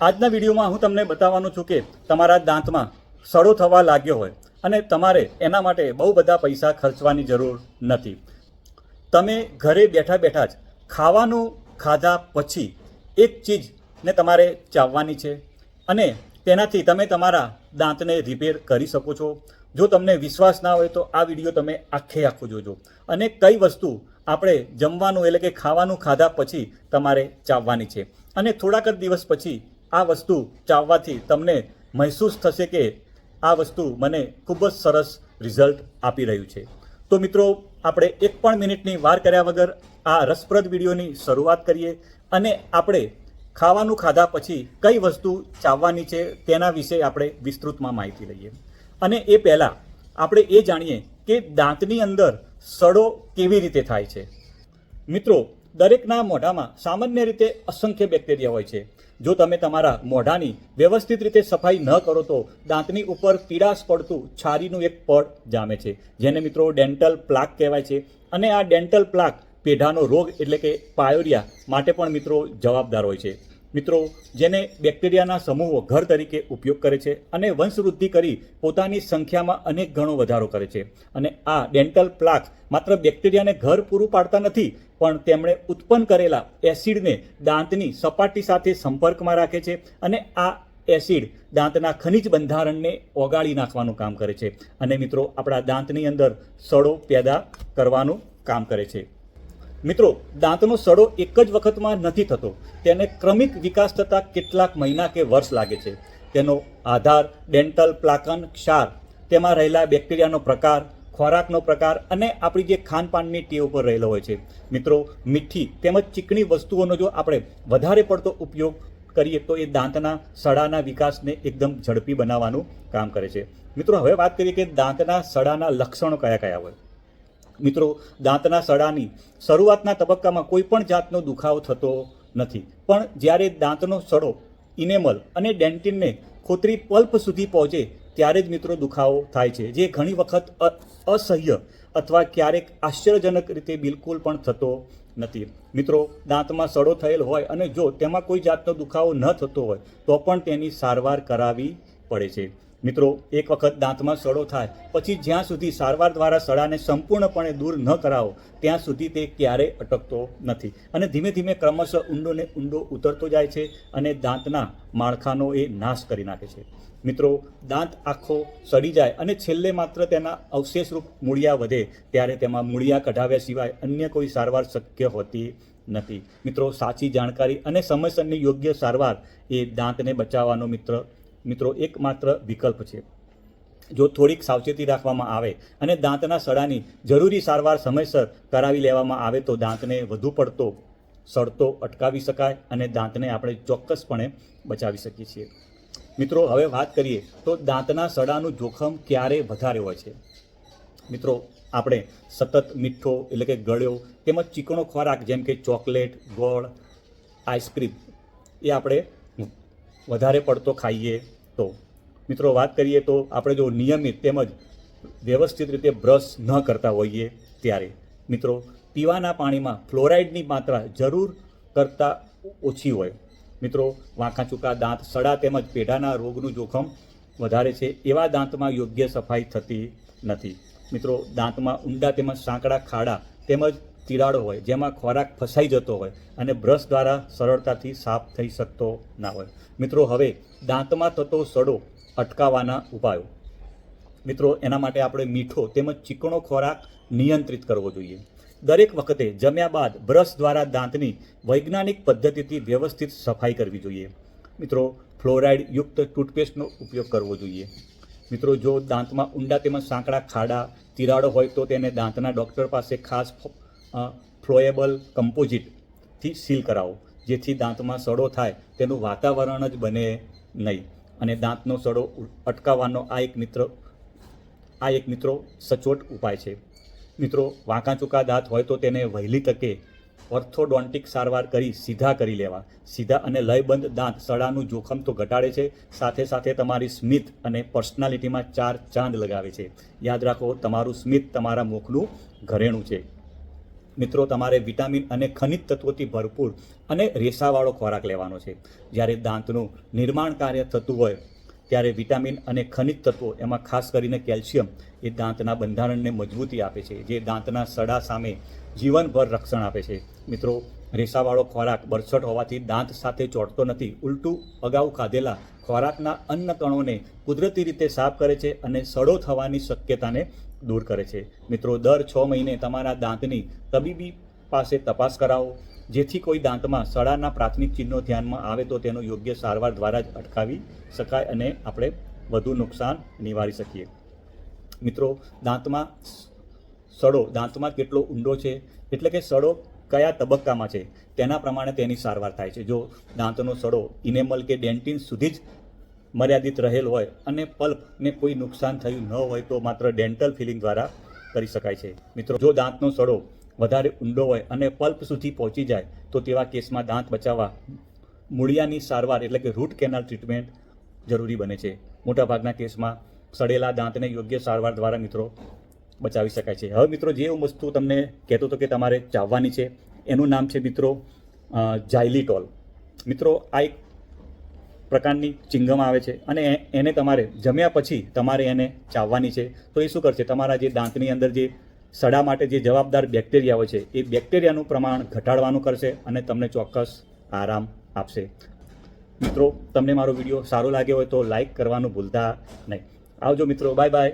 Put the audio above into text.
આજના વિડીયોમાં હું તમને બતાવવાનું છું કે તમારા દાંતમાં સડો થવા લાગ્યો હોય અને તમારે એના માટે બહુ બધા પૈસા ખર્ચવાની જરૂર નથી. તમે ઘરે બેઠા બેઠા જ ખાવાનું ખાધા પછી એક ચીજને તમારે ચાવવાની છે અને તેનાથી તમે તમારા દાંતને રિપેર કરી શકો છો. જો તમને વિશ્વાસ ના હોય તો આ વીડિયો તમે આખે આખો જોજો અને કઈ વસ્તુ આપણે જમવાનું એટલે કે ખાવાનું ખાધા પછી તમારે ચાવવાની છે. અને થોડાક જ દિવસ પછી આ વસ્તુ ચાવવાથી તમને મહેસૂસ થશે કે આ વસ્તુ મને ખૂબ જ સરસ રિઝલ્ટ આપી રહ્યું છે. તો મિત્રો, આપણે એક પણ મિનિટની વાર કર્યા વગર આ રસપ્રદ વિડીયોની શરૂઆત કરીએ અને આપણે ખાવાનું ખાધા પછી કઈ વસ્તુ ચાવવાની છે તેના વિશે આપણે વિસ્તૃતમાં માહિતી લઈએ. અને એ પહેલાં આપણે એ જાણીએ કે દાંતની અંદર સડો કેવી રીતે થાય છે. મિત્રો દરેકના મોઢામાં સામાન્ય રીતે અસંખ્ય બેક્ટેરિયા હોય છે. જો તમે તમારા મોઢાની વ્યવસ્થિત રીતે સફાઈ ન કરો તો દાંતની ઉપર પીડાશ પડતું છારીનું એક પડ જામે છે, જેને મિત્રો ડેન્ટલ પ્લાક કહેવાય છે. અને આ ડેન્ટલ પ્લાક પેઢાનો રોગ એટલે કે પાયોરિયા માટે પણ મિત્રો જવાબદાર હોય છે. મિત્રો, જેને બેક્ટેરિયાના સમૂહો ઘર તરીકે ઉપયોગ કરે છે અને વંશવૃદ્ધિ કરી પોતાની સંખ્યામાં અનેક ગણો વધારો કરે છે. અને આ ડેન્ટલ પ્લાક માત્ર બેક્ટેરિયાને ઘર પૂરું પાડતા નથી, પણ તેમણે ઉત્પન્ન કરેલા એસિડને દાંતની સપાટી સાથે સંપર્કમાં રાખે છે અને આ એસિડ દાંતના ખનિજ બંધારણને ઓગાળી નાખવાનું કામ કરે છે. અને મિત્રો, આપણા દાંતની અંદર સડો પેદા કરવાનું કામ કરે છે. મિત્રો, દાંતનો સડો એક જ વખતમાં નથી થતો. તેને ક્રમિક વિકાસ થતાં કેટલાક મહિના કે વર્ષ લાગે છે. તેનો આધાર, ડેન્ટલ પ્લાકન, ક્ષાર, તેમાં રહેલા બેક્ટેરિયાનો પ્રકાર, ખોરાકનો પ્રકાર અને આપણી જે ખાનપાનની ટેવ ઉપર રહેલો હોય છે. મિત્રો, મીઠી તેમજ ચીકણી વસ્તુઓનો જો આપણે વધારે પડતો ઉપયોગ કરીએ તો એ દાંતના સડાના વિકાસને એકદમ ઝડપી બનાવવાનું કામ કરે છે. મિત્રો, હવે વાત કરીએ કે દાંતના સડાના લક્ષણો કયા કયા હોય. મિત્રો, દાંતના સડાની શરૂઆતના તબક્કામાં કોઈ પણ જાતનો દુખાવો થતો નથી. પણ જ્યારે દાંતનો સડો, ઇનેમલ અને ડેન્ટિનને ખોતરી પલ્પ સુધી પહોંચે, ત્યારે જ મિત્રો દુખાવો થાય છે, જે ઘણી વખત અસહ્ય અથવા ક્યારેક આશ્ચર્યજનક રીતે બિલકુલ પણ થતો નથી. મિત્રો, દાંતમાં સડો થયેલ હોય અને જો તેમાં કોઈ જાતનો દુખાવો ન થતો હોય, તો પણ તેની સારવાર કરાવવી પડે છે. મિત્રો, એક વખત દાંતમાં સડો થાય, પછી જ્યાં સુધી સારવાર દ્વારા સડાને સંપૂર્ણપણે દૂર ન કરાવો, ત્યાં સુધી તે ક્યારેય અટકતો નથી. અને ધીમે ધીમે ક્રમશઃ ઊંડો ને ઊંડો ઉતરતો જાય છે અને દાંતના માળખાનો એ નાશ કરી નાખે છે. મિત્રો, દાંત આખો સડી જાય અને છેલ્લે માત્ર તેના અવશેષરૂપ મૂળિયા વધે, ત્યારે તેમાં મૂળિયા કઢાવ્યા સિવાય અન્ય કોઈ સારવાર શક્ય હોતી નથી. મિત્રો, સાચી જાણકારી અને સમયસરની યોગ્ય સારવાર એ દાંતને બચાવવાનો મિત્ર મિત્રો, એકમાત્ર વિકલ્પ છે. જો થોડીક સાવચેતી રાખવામાં આવે અને દાંતના સડાની જરૂરી સારવાર સમયસર કરાવી લેવામાં આવે તો દાંતને વધુ પડતો સડતો અટકાવી શકાય અને દાંતને આપણે ચોક્કસપણે બચાવી શકીએ છીએ. મિત્રો, હવે વાત કરીએ તો દાંતના સડાનું જોખમ ક્યારે વધારે હોય છે? મિત્રો, આપણે સતત મીઠો એટલે કે ગળ્યો તેમજ ચીકણો ખોરાક જેમ કે ચોકલેટ, ગોળ, આઈસ્ક્રીમ એ આપણે વધારે પડતો ખાઈએ તો. મિત્રો, વાત કરીએ તો આપણે જો નિયમિત તેમજ વ્યવસ્થિત રીતે બ્રશ ન કરતા હોઈએ ત્યારે. મિત્રો, પીવાના પાણીમાં ફ્લોરાઇડની માત્રા જરૂર કરતાં ઓછી હોય. મિત્રો, વાંકા ચૂકા દાંત, સડા તેમજ પેઢાના રોગનું જોખમ વધારે છે એવા દાંતમાં યોગ્ય સફાઈ થતી નથી. મિત્રો, દાંતમાં ઊંડા તેમજ સાંકડા, ખાડા તેમજ તિરાડો હોય, જેમાં ખોરાક ફસાઈ જતો હોય અને બ્રશ દ્વારા સરળતાથી સાફ થઈ શકતો ના હોય. મિત્રો, હવે દાંતમાં થતો સડો અટકાવવાના ઉપાયો. મિત્રો, એના માટે આપણે મીઠો તેમજ ચીકણો ખોરાક નિયંત્રિત કરવો જોઈએ. દરેક વખતે જમ્યા બાદ બ્રશ દ્વારા દાંતની વૈજ્ઞાનિક પદ્ધતિથી વ્યવસ્થિત સફાઈ કરવી જોઈએ. મિત્રો, ફ્લોરાઇડ યુક્ત ટૂથપેસ્ટનો ઉપયોગ કરવો જોઈએ. મિત્રો, જો દાંતમાં ઊંડા તેમજ સાંકડા ખાડા, તિરાડો હોય તો તેને દાંતના ડૉક્ટર પાસે ખાસ ફ્લોએબલ કમ્પોઝિટથી સીલ કરાવો. જેથી દાંતમાં સડો થાય. તેનું વાતાવરણ જ બને નહીં. અને દાંતનો સડો અટકાવવાનો આ એક મિત્ર, આ એક મિત્રો સચોટ ઉપાય છે. મિત્રો, વાંકા ચૂકા દાંત હોય તો તેને વહેલી તકે ઓર્થોડોન્ટિક સારવાર કરી સીધા કરી લેવા. સીધા અને લયબંધ દાંત સડાનું જોખમ તો ઘટાડે છે. સાથે સાથે તમારી સ્મિત અને પર્સનાલિટીમાં ચાર ચાંદ લગાવે છે. યાદ રાખો, તમારું સ્મિત તમારા મુખનું ઘરેણું છે. મિત્રો, તમારે વિટામિન અને ખનિજ તત્વોથી ભરપૂર અને રેસાવાળો ખોરાક લેવાનો છે. જ્યારે દાંતનું નિર્માણ કાર્ય થતું હોય, ત્યારે વિટામિન અને ખનિજ તત્વો એમાં ખાસ કરીને કેલ્શિયમ એ દાંતના બંધારણને મજબૂતી આપે છે, જે દાંતના સડા સામે જીવનભર રક્ષણ આપે છે. મિત્રો રેસાવાળો ખોરાક બરછટ હોવાથી દાંત સાથે ચોંટતો નથી. ઉલટું અગાઉ ખાધેલા ખોરાકના અન્ન કણોને કુદરતી રીતે સાફ કરે છે અને સડો થવાની શક્યતાને દૂર કરે છે. મિત્રો, દર છ મહિને તમારા દાંતની તબીબી પાસે તપાસ કરાવો. જેથી કોઈ દાંતમાં સડાના પ્રાથમિક ચિહ્નો ધ્યાનમાં આવે તો તેનો યોગ્ય સારવાર દ્વારા જ અટકાવી શકાય અને આપણે વધુ નુકસાન નિવારી શકીએ. મિત્રો, દાંતમાં સડો, દાંતમાં કેટલો ઊંડો છે? એટલે કે સડો કયા તબક્કામાં છે? તેના પ્રમાણે તેની સારવાર થાય છે. જો દાંતનો સડો, ઇનેમલ કે ડેન્ટિન સુધી જ મર્યાદિત રહેલ હોય અને પલ્પને કોઈ નુકસાન થયું ન હોય તો માત્ર ડેન્ટલ ફિલિંગ દ્વારા કરી શકાય છે. મિત્રો, જો દાંતનો સડો વધારે ઊંડો હોય અને પલ્પ સુધી પહોંચી જાય, તો તેવા કેસમાં દાંત બચાવવા મૂળિયાની સારવાર એટલે કે રૂટ કેનાલ ટ્રીટમેન્ટ જરૂરી બને છે. મોટાભાગના કેસમાં સડેલા દાંતને યોગ્ય સારવાર દ્વારા મિત્રો બચાવી શકાય છે. હવે મિત્રો, જે હું વસ્તુ તમને કહેતો હતો કે તમારે ચાવવાની છે, એનું નામ છે મિત્રો જાયલિટોલ. મિત્રો, આ એક પ્રકારની ચિંગમ આવે છે અને એને તમારે જમ્યા પછી તમારે એને ચાવવાની છે. તો એ શું કરશે? તમારા જે દાંતની અંદર જે સડા માટે જે જવાબદાર બેક્ટેરિયા હોય છે, એ બેક્ટેરિયાનું પ્રમાણ ઘટાડવાનું કરશે અને તમને ચોક્કસ આરામ આપશે. મિત્રો, તમને મારો વીડિયો સારો લાગ્યો હોય તો લાઈક કરવાનું ભૂલતા નહીં. આવજો મિત્રો, બાય બાય.